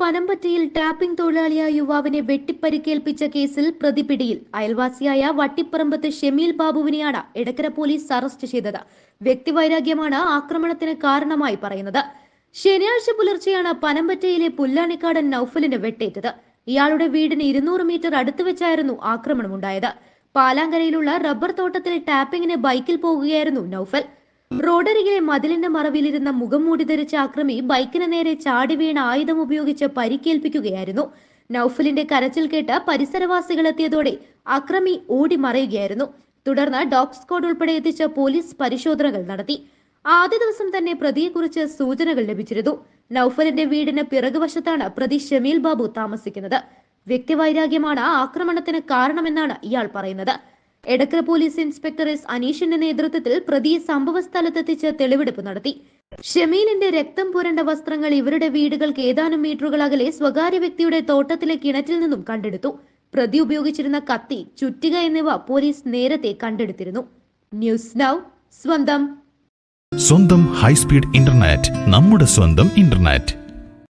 പനമ്പറ്റയിൽ tapping തൊഴിലാളിയായ യുവാവിനെ വെട്ടിപ്പരിക്കേൽപ്പിച്ച കേസിൽ പ്രതിപിടിയിൽ. അയൽവാസിയായ വട്ടിപ്പറമ്പത്ത് ഷെമീൽ ബാബുവിനെയാണ് എടക്കര പോലീസ് അറസ്റ്റ് ചെയ്തത്. വ്യക്തിവൈരാഗ്യമാണ് ആക്രമണത്തിന് കാരണമായി പറയുന്നത്. ശനിയാഴ്ച പുലർച്ചെയാണ് പനമ്പറ്റയിലെ പുല്ലാണിക്കാടൻ നൌഫലിന് വെട്ടേറ്റത്. ഇയാളുടെ വീടിന് ഇരുന്നൂറ് മീറ്റർ അടുത്ത് വെച്ചായിരുന്നു ആക്രമണമുണ്ടായത്. പാലാങ്കരയിലുള്ള റബ്ബർ തോട്ടത്തിൽ ടാപ്പിംഗിന് ബൈക്കിൽ പോകുകയായിരുന്നു നൌഫൽ. റോഡരികിലെ മതിലിന്റെ മറവിലിരുന്ന മുഖം മൂടി ധരിച്ച ആക്രമി ബൈക്കിന് നേരെ ചാടി വീണ ആയുധം ഉപയോഗിച്ച് പരിക്കേൽപ്പിക്കുകയായിരുന്നു. നൌഫലിന്റെ കരച്ചിൽ കേട്ട് പരിസരവാസികൾ എത്തിയതോടെ അക്രമി ഓടി മറയുകയായിരുന്നു. തുടർന്ന് ഡോഗ് സ്ക്വാഡ് ഉൾപ്പെടെ എത്തിച്ച പോലീസ് പരിശോധനകൾ നടത്തി. ആദ്യ ദിവസം തന്നെ പ്രതിയെക്കുറിച്ച് സൂചനകൾ ലഭിച്ചിരുന്നു. നൌഫലിന്റെ വീടിന് പിറകുവശത്താണ് പ്രതി ഷമീൽ ബാബു താമസിക്കുന്നത്. വ്യക്തിവൈരാഗ്യമാണ് ആക്രമണത്തിന് കാരണമെന്നാണ് ഇയാൾ പറയുന്നത്. എടക്കര പോലീസ് ഇൻസ്പെക്ടർ എസ് അനീഷിന്റെ നേതൃത്വത്തിൽ പ്രതി സംഭവസ്ഥലത്തെത്തിച്ച് തെളിവെടുപ്പ് നടത്തി. ഷമീലിന്റെ രക്തം പുരണ്ട വസ്ത്രങ്ങൾ ഇവരുടെ വീടുകൾക്ക് ഏതാനും മീറ്ററുകൾ അകലെ സ്വകാര്യ വ്യക്തിയുടെ തോട്ടത്തിലെ കിണറ്റിൽ നിന്നും കണ്ടെടുത്തു. പ്രതി ഉപയോഗിച്ചിരുന്ന കത്തി ചുറ്റുക എന്നിവ പോലീസ് നേരത്തെ കണ്ടെടുത്തിരുന്നു. ന്യൂസ് നൗ സ്വന്തം. സ്വന്തം ഹൈസ്പീഡ് ഇന്റർനെറ്റ് നമ്മുടെ സ്വന്തം ഇന്റർനെറ്റ്.